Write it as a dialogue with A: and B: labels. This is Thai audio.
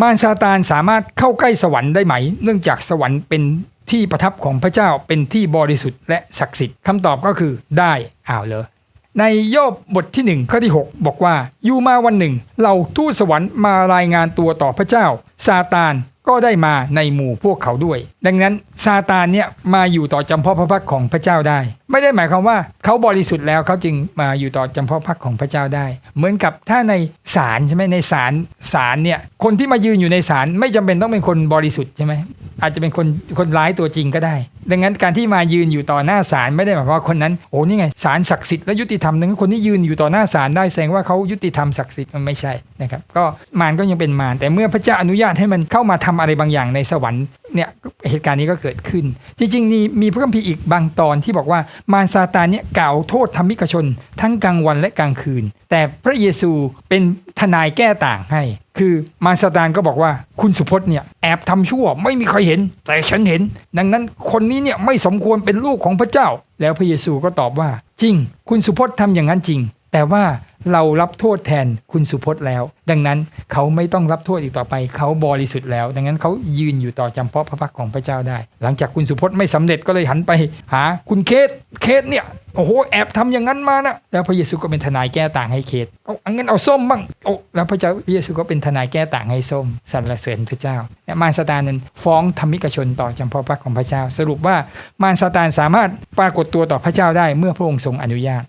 A: มารซาตานสามารถเข้าใกล้สวรรค์ได้ไหม เนื่องจากสวรรค์เป็นที่ประทับของพระเจ้าเป็นที่บริสุทธิ์และศักดิ์สิทธิ์คำตอบก็คือได้อ้าวเลยในโยบบทที่หนึ่งข้อที่ 6 บอกว่าอยู่มาวันหนึ่ง เราทูตสวรรค์มารายงานตัวต่อพระเจ้าซาตาน ก็ได้มาในหมู่พวกเขาด้วย ดังนั้นซาตานเนี่ยมาอยู่ต่อจำเพาะพระพักของพระเจ้าได้ ไม่ได้หมายความว่าเขาบริสุทธิ์แล้วเขาจึงมาอยู่ต่อจำเพาะพักของพระเจ้าได้ เหมือนกับถ้าในศาลใช่ไหมในศาลศาลเนี่ยคนที่มายืนอยู่ในศาลไม่จำเป็นต้องเป็นคนบริสุทธิ์ใช่ไหม อาจจะเป็นคนคนร้ายตัวจริงก็ได้ ดังนั้นการที่มายืนอยู่ต่อหน้าศาลไม่ได้หมายความว่าคนนั้นโอ้นี่ไงศาลศักดิ์สิทธิ์และยุติธรรมดังนั้นคนที่ยืนอยู่ต่อหน้าศาลได้แสดงว่าเขายุติธรรมศักดิ์สิทธิ์มันไม่ใช่นะครับก็มารก็ยังเป็นมารแต่เมื่อพระเจ้าอนุญาตให้มันเข้ามาทำอะไรบางอย่างในสวรรค์เนี่ยเหตุการณ์นี้ก็เกิดขึ้น จริงๆนี่มีพระคัมภีร์อีกบางตอนที่บอกว่ามารซาตานเนี่ยกล่าวโทษธรรมิกชน ทั้งกลางวันและกลางคืน แต่พระเยซูเป็น ทนายแก้ต่างให้ คือมารซาตานก็บอกว่าคุณสุพจน์เนี่ยแอบทำชั่วไม่มีใครเห็น แต่ฉันเห็น ดังนั้นคนนี้เนี่ยไม่สมควรเป็นลูกของพระเจ้า แล้วพระเยซูก็ตอบว่า จริง คุณสุพจน์ทำอย่างนั้นจริง แต่ว่าเรารับโทษแทนคุณสุพจน์แล้ว ดังนั้นเขาไม่ต้องรับโทษอีกต่อไป เขาบริสุทธิ์แล้ว ดังนั้นเขายืนอยู่ต่อจำเพาะพระพักของพระเจ้าได้ หลังจากคุณสุพจน์ไม่สำเร็จก็เลยหันไปหาคุณเคสเคสเนี่ย โอ้โหแอบทำอย่างนั้นมานะแล้วพระเยซูก็เป็นทนายแก้ต่างให้เคสเอาอังั้นเอาส้มบ้างโอ้แล้วพระเจ้าพระเยซูก็เป็นทนายแก้ต่างให้ส้มสรรเสริญพระเจ้าและมารซาตานนั้นฟ้องธรรมิกชนต่อจำเพาะพระของพระเจ้า สรุปว่ามารซาตานสามารถปรากฏตัวต่อพระเจ้าได้เมื่อพระองค์ทรงอนุญาต